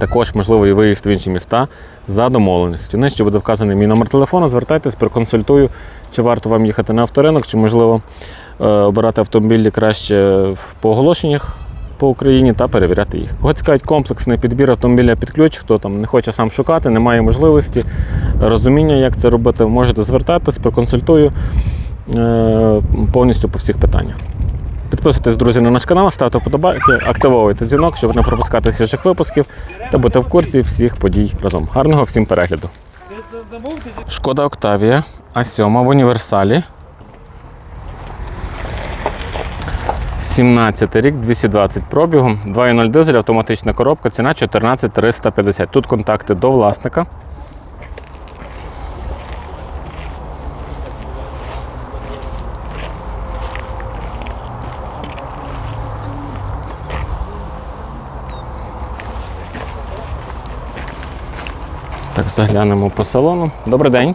Також можливий виїзд в інші міста за домовленістю. Нижче буде вказаний мій номер телефону. Звертайтесь, проконсультую, чи варто вам їхати на авторинок, чи можливо е, обирати автомобілі краще в- оголошеннях по Україні та перевіряти їх. Кого цікавить комплексний підбір автомобіля під ключ, хто там не хоче сам шукати, не має можливості, розуміння, як це робити, можете звертатись, проконсультую е, повністю по всіх питаннях. Підписуйтесь, друзі, на наш канал, ставте вподобайки, активовуйте дзвінок, щоб не пропускати свіжих випусків та бути в курсі всіх подій разом. Гарного всім перегляду. Шкода Октавія А7 в універсалі. 17 рік, 220 пробігу, 2.0 дизель, автоматична коробка, ціна 14 350. Тут контакти до власника. Так, заглянемо по салону. Добрий день.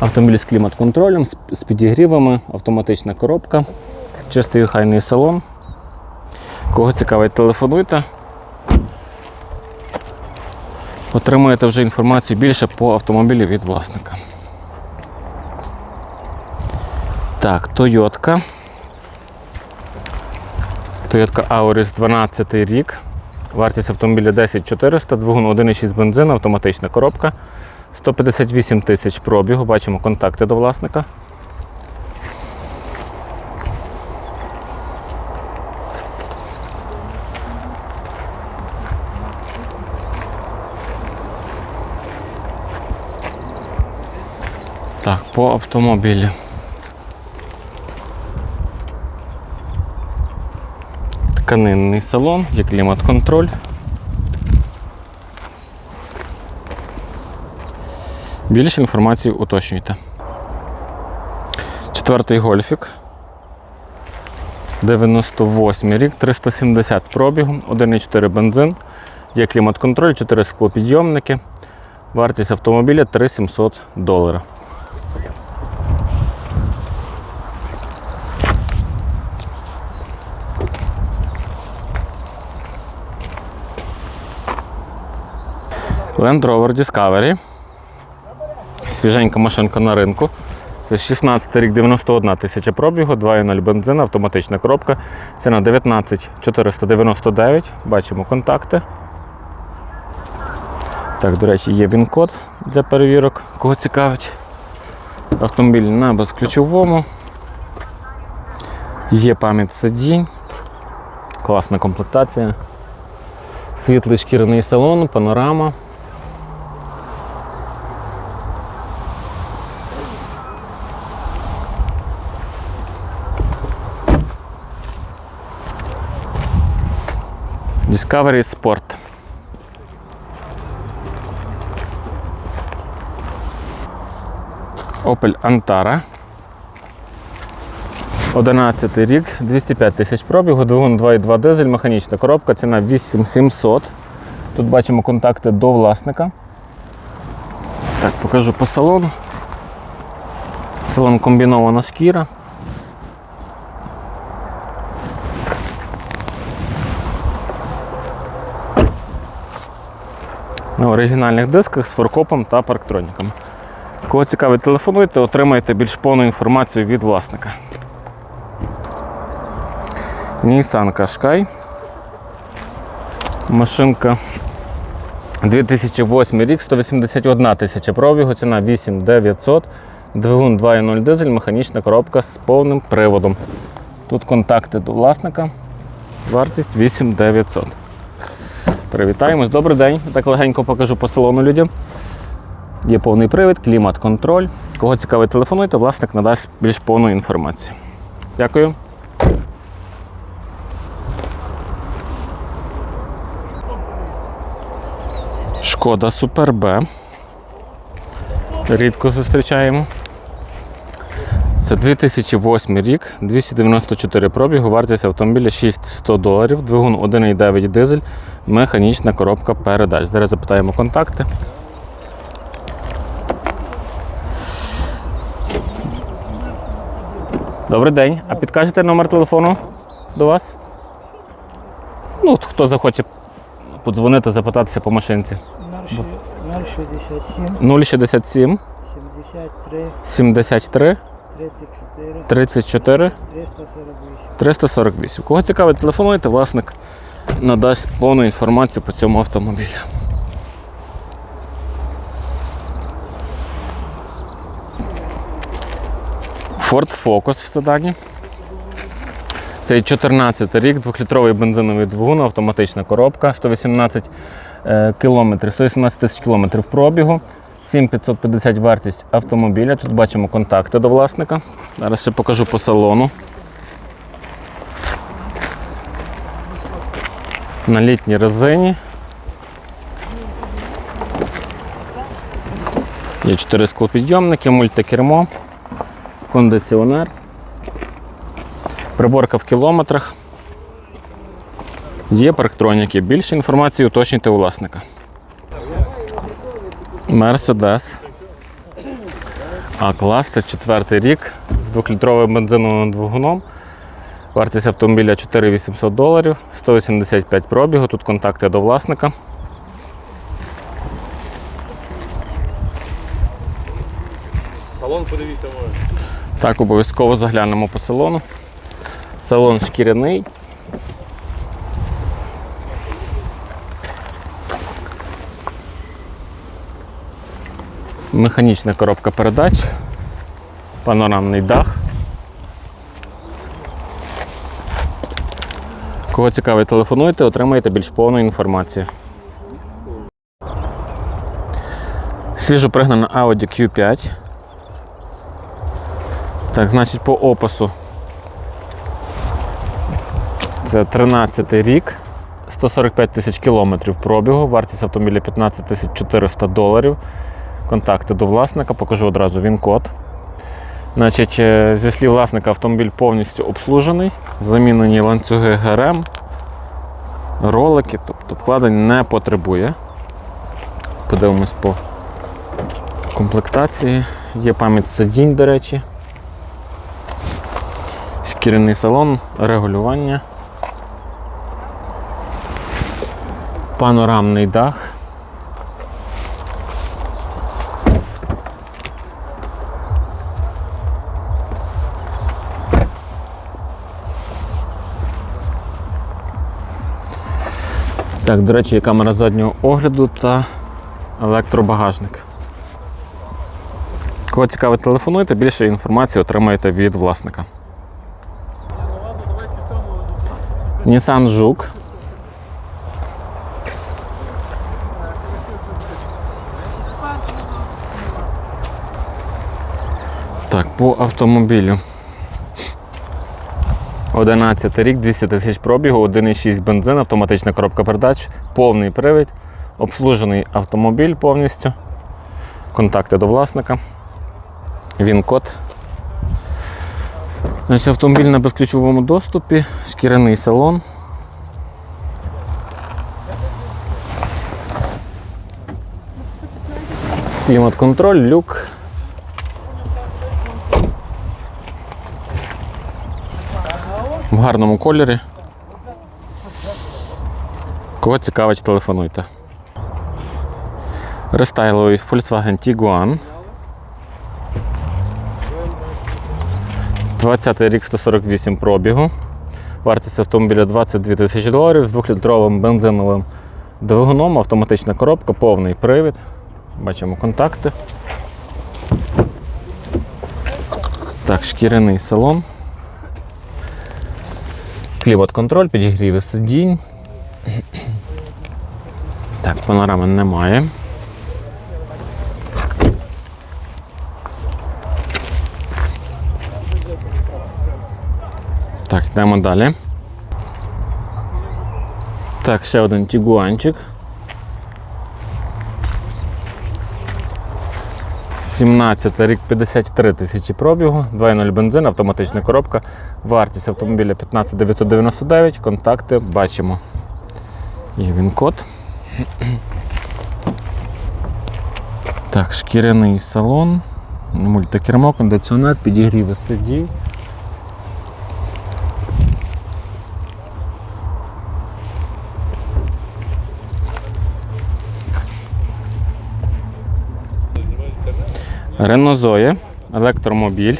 Автомобіль з клімат-контролем, з- підігрівами, автоматична коробка, чистий хайний салон. Кого цікавить, телефонуйте. Отримуєте вже інформацію більше по автомобілі від власника. Так, Тойотка. Toyota Auris 12 рік. Вартість автомобіля 10 400, двигун 1,6 бензин, автоматична коробка. 158 тисяч пробігу. Бачимо контакти до власника. Так, по автомобілі. Тканинний салон, є клімат-контроль. Більше інформації уточнюйте. Четвертий гольфік. 98 рік, 370 пробігу, 1,4 бензин. Є клімат-контроль, 4 склопідйомники. Вартість автомобіля 3700 доларів. Land Rover Discovery. Свіженька машинка на ринку. Це 16 рік 91 тисяча пробігу, 2.0 бензин, автоматична коробка. Ціна 19 499. Бачимо контакти. Так, до речі, є він-код для перевірок, кого цікавить. Автомобіль на безключовому. Є пам'ять сидінь. Класна комплектація. Світлий шкіряний салон, панорама. Discovery Sport. Opel Antara. 11 рік, 205 тисяч пробігу, двигун 2,2 дизель, механічна коробка, ціна 8700. Тут бачимо контакти до власника. Так, покажу по салону. Салон комбінована шкіра. На оригінальних дисках з форкопом та парктроніком. Кого цікавить, телефонуйте, отримаєте більш повну інформацію від власника. Nissan Qashqai. Машинка 2008 рік, 181 тисяча пробігу, ціна 8900, двигун 2.0 дизель, механічна коробка з повним приводом. Тут контакти до власника. Вартість 8900. Привітаємось, добрий день. Так легенько покажу по салону людям. Є повний привід, клімат-контроль. Кого цікавить, телефонуйте, власник надасть більш повну інформацію. Дякую. Шкода Супер Б. рідко зустрічаємо. Це 2008 рік, 294 пробігу, вартість автомобіля 6100 доларів, двигун 1,9 дизель, механічна коробка передач. Зараз запитаємо контакти. Добрий день. А підкажете номер телефону до вас? Ну, хто захоче подзвонити, запитатися по машинці. 067, 067 73, 73 34, 34 348. 348. Кого цікавить, телефонуйте, власник надасть повну інформацію по цьому автомобілю. Ford Focus в седані. Це 14 рік, 2-літровий бензиновий двигун, автоматична коробка, 118 е, кілометрів, 118 тисяч кілометрів пробігу, 7550 вартість автомобіля. Тут бачимо контакти до власника. Зараз ще покажу по салону. На літній резині. Є 4 склопідйомники, мультикермо, кондиціонер, приборка в кілометрах. Є парктроніки. Більше інформації уточнюйте у власника. Мерседес. А клас це четвертий рік з 2-літровим бензиновим двигуном. Вартість автомобіля 4800 доларів, 185 пробігу. Тут контакти до власника. Салон подивіться може. Так, обов'язково заглянемо по салону. Салон шкіряний. Механічна коробка передач, панорамний дах. Кого цікавить, телефонуйте, отримаєте більш повну інформацію. Свіжо пригнана Audi Q5. Так, значить, по опису. Це 13 рік, 145 тисяч кілометрів пробігу, вартість автомобіля 15 400 доларів. Контакти до власника, покажу одразу він код. Значить, е, зі слів власника, автомобіль повністю обслужений, замінені ланцюги ГРМ, ролики, тобто вкладень не потребує. Подивимось по комплектації. Є пам'ять сидінь, до речі. Шкіряний салон, регулювання. Панорамний дах. Так, до речі, є камера заднього огляду та електробагажник. Кого цікавить, телефонуйте, більше інформації отримаєте від власника. Nissan Жук. Так, по автомобілю. 11 рік, 200 тисяч пробігу, 1,6 бензин, автоматична коробка передач, повний привід, обслужений автомобіль повністю. Контакти до власника. Він код Значить, автомобіль на безключовому доступі, шкіряний салон. Клімат-контроль, люк. В гарному кольорі. Кого цікавить, телефонуйте. Рестайловий Volkswagen Tiguan. 20 рік 148 пробігу. Вартість автомобіля 22 тисячі доларів з 2-літровим бензиновим двигуном, автоматична коробка, повний привід. Бачимо контакти. Так, шкіряний салон. Клімат-контроль, підігріви сидінь. Так, панорами немає. Так, йдемо далі. Так, ще один тігуанчик. 17 рік 53 тисячі пробігу, 2.0 бензин, автоматична коробка. Вартість автомобіля 15 999. Контакти бачимо. Є він код. Так, шкіряний салон, мультикермо, кондиціонер, підігріви сидів. Renault Zoe, електромобіль.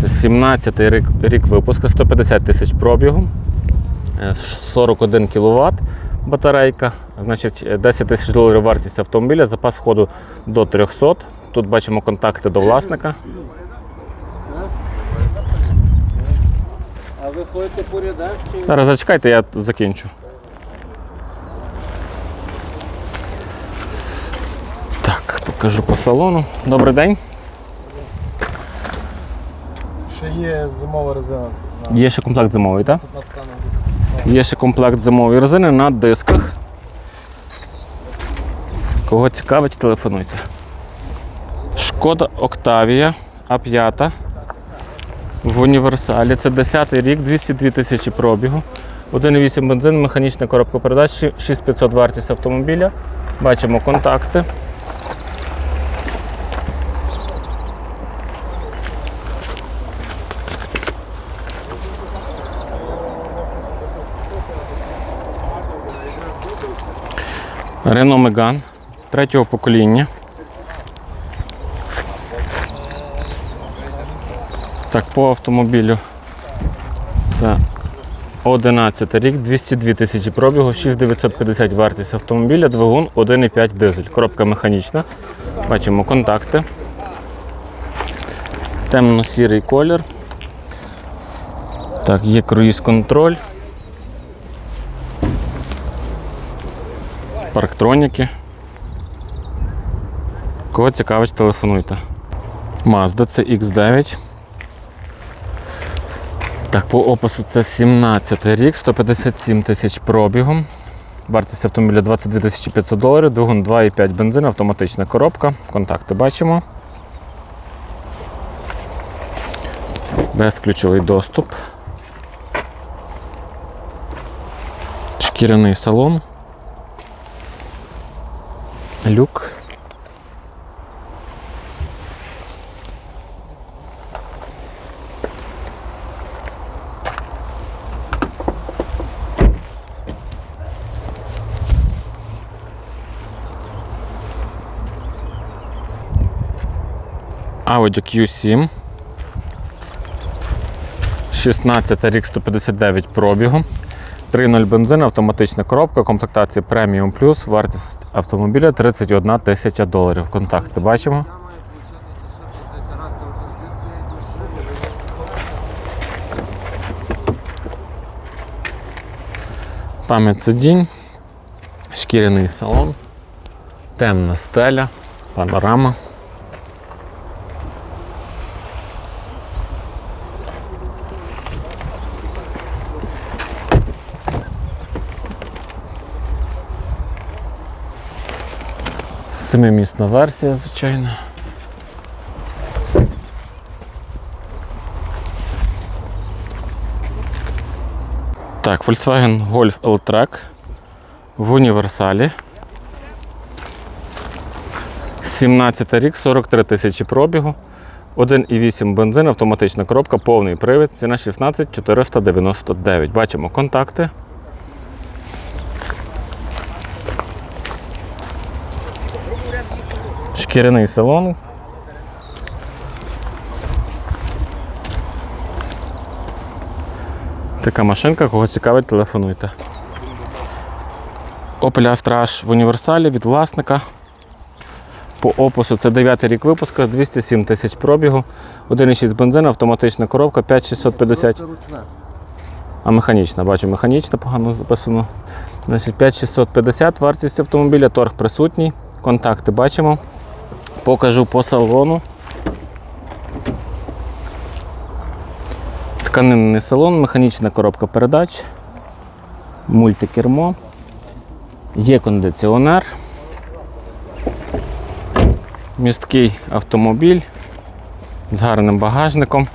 Це 17 рік, рік випуску, 150 тисяч пробігу, е, 41 кВт батарейка. Значить, е, 10 тисяч доларів вартість автомобіля, запас ходу до 300. Тут бачимо контакти до власника. А ви ходите по рядах Зараз зачекайте, я закінчу. Так, покажу по салону. Добрий день. Ще є зимова резина. Є ще комплект зимовий, так? Є ще комплект зимової резини на дисках. Кого цікавить, телефонуйте. Шкода Октавія А5 в універсалі. Це 10 рік, 202 тисячі пробігу. 1,8 бензин, механічна коробка передач, 6500 вартість автомобіля. Бачимо контакти. Renault Megane третього покоління. Так, по автомобілю це 11 рік, 202 тисячі пробігу, 6950 вартість автомобіля, двигун 1,5 дизель. Коробка механічна. Бачимо контакти. Темно-сірий колір. Так, є круїз контроль. Парктроніки. Кого цікавить, телефонуйте. Mazda CX9. Так, по опису це 17 рік, 157 тисяч пробігом. Вартість автомобіля 22 тисячі 500 доларів, двигун 2,5 бензин, автоматична коробка. Контакти бачимо. Безключовий доступ. Шкіряний салон. Люк. Audi Q7. 16 рік 159 пробігу. 3.0 бензин, автоматична коробка, комплектація Premium Plus, вартість автомобіля 31 тисяча доларів. Контакти бачимо. Пам'ять сидінь, шкіряний салон, темна стеля, панорама. Семимісна версія, звичайно. Так, Volkswagen Golf L-Track в універсалі. 17 рік, 43 тисячі пробігу. 1,8 бензин, автоматична коробка, повний привід, ціна 16 499. Бачимо контакти. Шкіряний салон. Така машинка, кого цікавить, телефонуйте. Opel Astra в універсалі від власника. По опису це 9 рік випуску, 207 тисяч пробігу, 1,6 бензин, автоматична коробка, 5650. А механічна, бачу, механічна погано записано. Значить, 5650 вартість автомобіля, торг присутній. Контакти бачимо. Покажу по салону. Тканинний салон, механічна коробка передач, мультикермо, є кондиціонер, Місткий автомобіль з гарним багажником.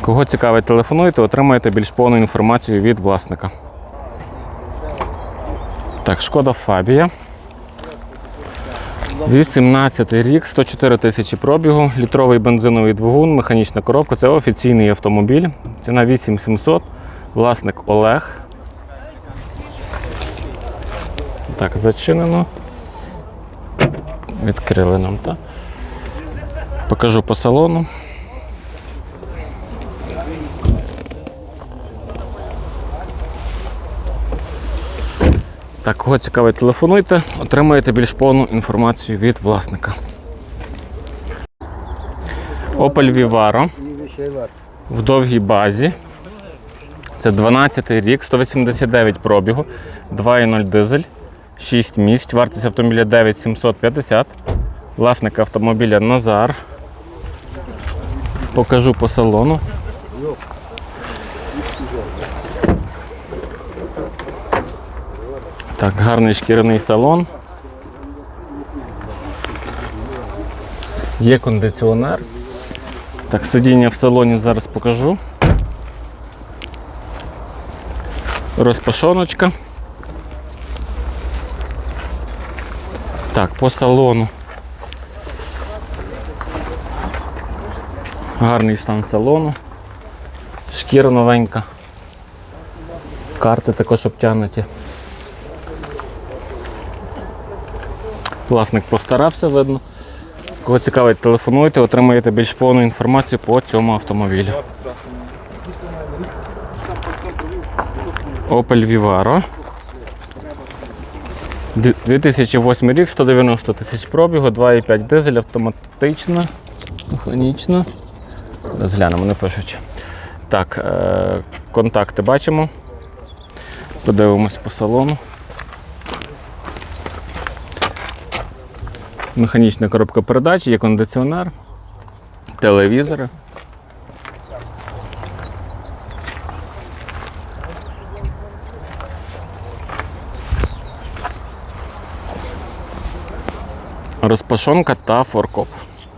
Кого цікавить, телефонуйте, отримаєте більш повну інформацію від власника. Так, шкода Фабія. 18 рік, 104 тисячі пробігу, літровий бензиновий двигун, механічна коробка. Це офіційний автомобіль. Ціна 8700. Власник Олег. Так, зачинено. Відкрили нам, так? Покажу по салону. Так, кого цікавить, телефонуйте, отримаєте більш повну інформацію від власника. Opel Vivaro в довгій базі. Це 12 рік, 189 пробігу, 2,0 дизель, 6 місць, вартість автомобіля 9750. Власник автомобіля Назар. Покажу по салону. Так, гарний шкіряний салон. Є кондиціонер. Так, сидіння в салоні зараз покажу. Розпашоночка. Так, по салону. Гарний стан салону. Шкіра новенька. Карти також обтягнуті. Власник постарався, видно. Кого цікавить, телефонуйте, отримаєте більш повну інформацію по цьому автомобілю. Opel Vivaro. 2008 рік, 190 тисяч пробігу, 2,5 дизель, автоматична, механічна. Зараз глянемо, не пишуть. Так, е- контакти бачимо. Подивимось по салону. Механічна коробка передач, є кондиціонер, телевізори. Розпашонка та форкоп.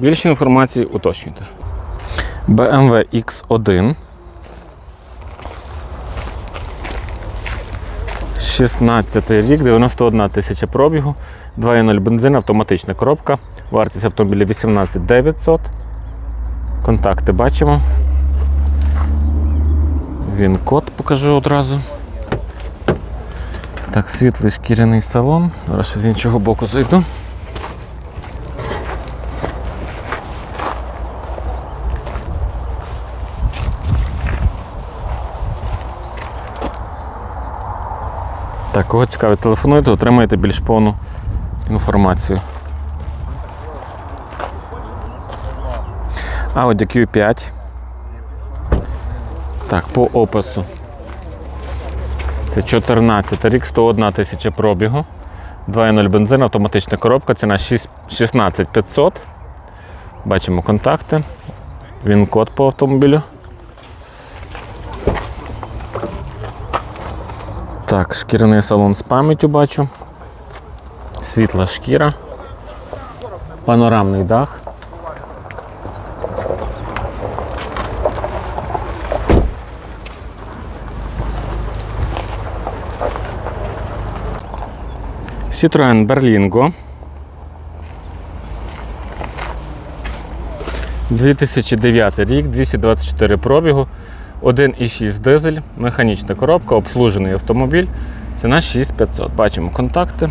Більше інформації уточнюйте. BMW X1. 16 рік, 91 тисяча пробігу, 2.0 бензин, автоматична коробка. Вартість автомобіля 18 900. Контакти бачимо. Він код покажу одразу. Так, світлий шкіряний салон. Зараз з іншого боку зайду. Так, кого цікавить, телефонуйте, отримаєте більш повну інформацію. Audi Q5. Так, по опису. Це 14 рік, 101 тисяча пробігу. 2.0 бензин, автоматична коробка, ціна 6 16 500. Бачимо контакти. Він код по автомобілю. Так, шкіряний салон з пам'яттю бачу. Світла шкіра. Панорамний дах. Citroen Berlingo. 2009 рік, 224 пробігу, 1,6 дизель, механічна коробка, обслужений автомобіль. Ціна 6500. Бачимо контакти.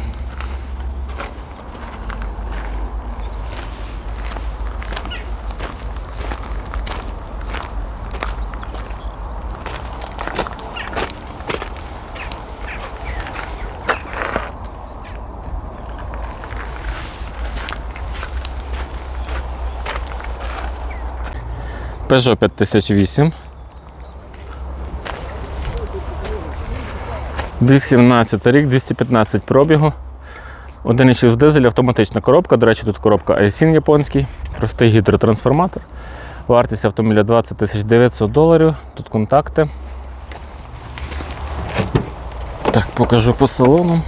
Peugeot 5008. 18 рік, 215 пробігу. 1,6 дизель, автоматична коробка. До речі, тут коробка Aisin японський, простий гідротрансформатор. Вартість автомобіля 20 900 доларів. Тут контакти. Так, покажу по салону.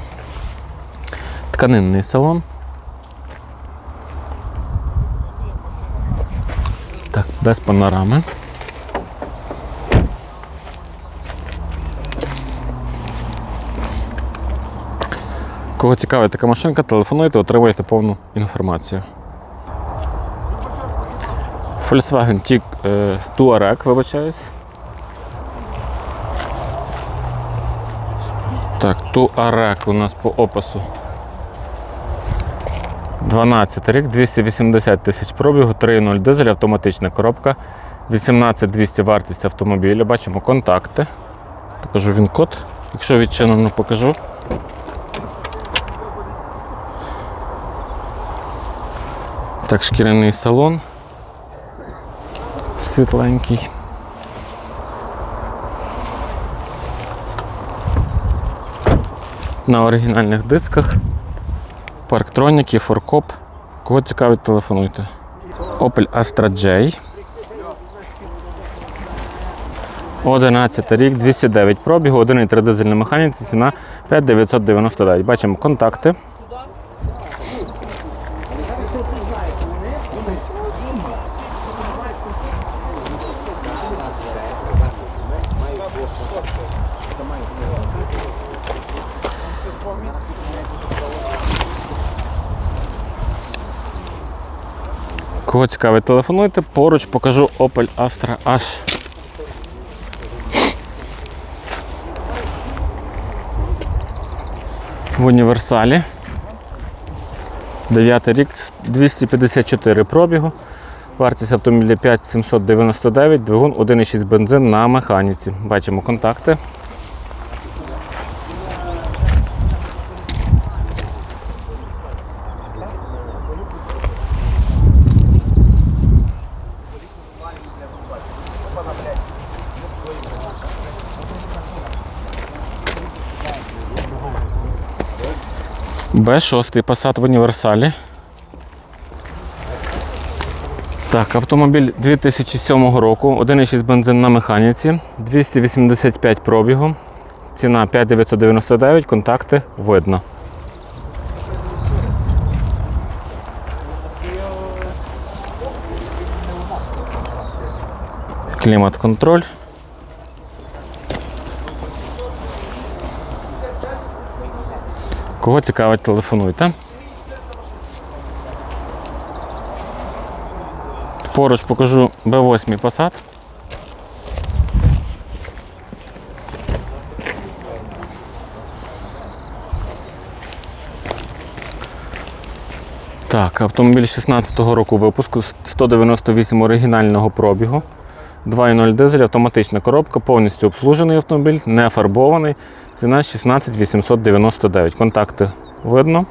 Тканинний салон. Без панорами. Кого цікавить така машинка, телефонуйте, отримуєте повну інформацію. Volkswagen е, Touareg, вибачаюсь. Так, Touareg у нас по опису. 12 рік, 280 тисяч пробігу, 3.0 дизель, автоматична коробка, 18200 вартість автомобіля. Бачимо контакти. Покажу він код. Якщо відчинено, покажу. Так, шкіряний салон. Світленький. На оригінальних дисках. Парктроніки, форкоп. Кого цікавить, телефонуйте. Opel Astra J. 11 рік, 209 пробігу, 1,3 дизель на механіці, ціна 5999. Бачимо контакти. Цікавить, телефонуйте. Поруч покажу Opel Astra H. В універсалі. 9 рік, 254 пробігу. Вартість автомобіля 5799, двигун 1,6 бензин на механіці. Бачимо контакти. Б6 Passat в універсалі. Так, автомобіль 2007 року, 1,6 бензин на механіці, 285 пробігу, ціна 5999, контакти видно. Клімат-контроль. Кого цікавить, телефонуйте. Поруч покажу B8 Passat. Так, автомобіль 16-го року випуску, 198 оригінального пробігу. 2.0 дизель, автоматична коробка, повністю обслужений автомобіль, не фарбований. Ціна 16 899. Контакти видно.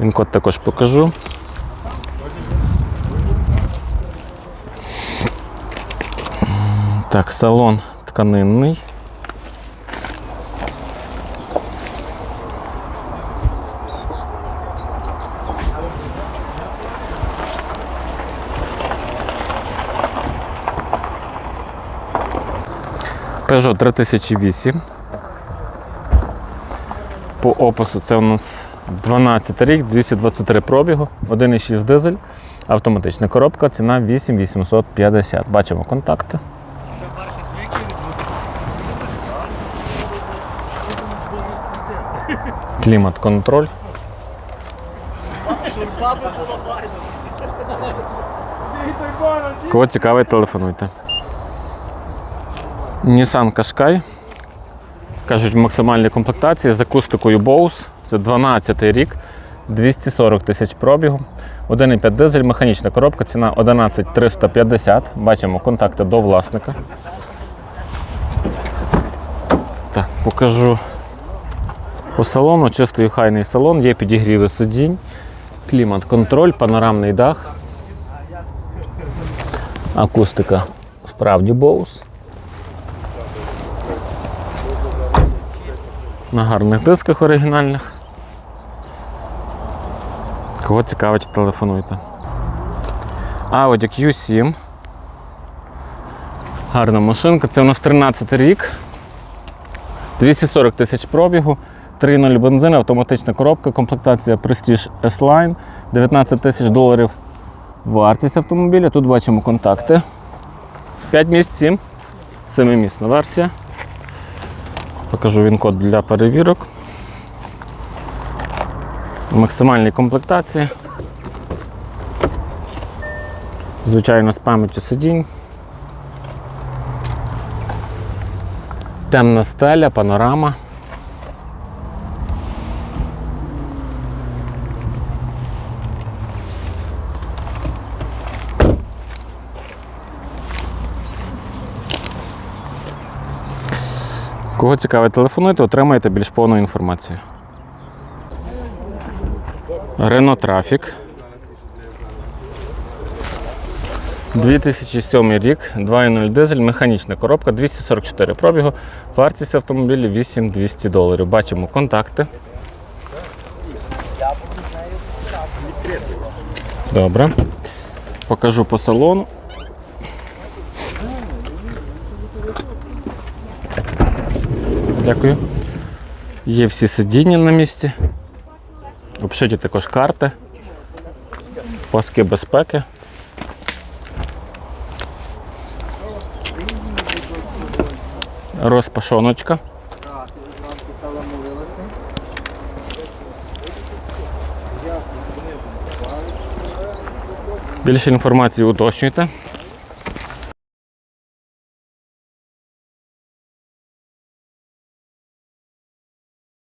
Він код також покажу. Так, салон тканинний. Peugeot 3008. По опису це у нас 12 рік, 223 пробігу, 1,6 дизель, автоматична коробка, ціна 8850. Бачимо контакти. Клімат-контроль. Кого цікавить, телефонуйте. Nissan Qashqai. Кажуть, в максимальній комплектації з акустикою Bose. Це 12 рік, 240 тисяч пробігу. 1,5 дизель, механічна коробка, ціна 11 350. Бачимо контакти до власника. Так, покажу по салону. Чистий охайний салон, є підігріви сидінь, клімат-контроль, панорамний дах. Акустика справді Bose. На гарних дисках оригінальних. Кого цікавить, телефонуйте. Audi Q7. Гарна машинка. Це у нас 13 рік. 240 тисяч пробігу, 3.0 бензин, автоматична коробка, комплектація Prestige S-Line, 19 тисяч доларів Вартість автомобіля. Тут бачимо контакти. З 5 місць 7. 7-місна версія. Покажу він код для перевірок. Максимальні комплектації. Звичайно, з пам'яттю сидінь. Темна стеля, панорама. Кого цікавить, телефонуйте, отримаєте більш повну інформацію. Renault Traffic. 2007 рік, 2.0 дизель, механічна коробка, 244 пробігу, вартість автомобіля 8200 доларів. Бачимо контакти. Добре. Покажу по салону. Дякую. Є всі сидіння на місці. Обшиті також карти. Паски безпеки. Розпашоночка. Більше інформації уточнюйте.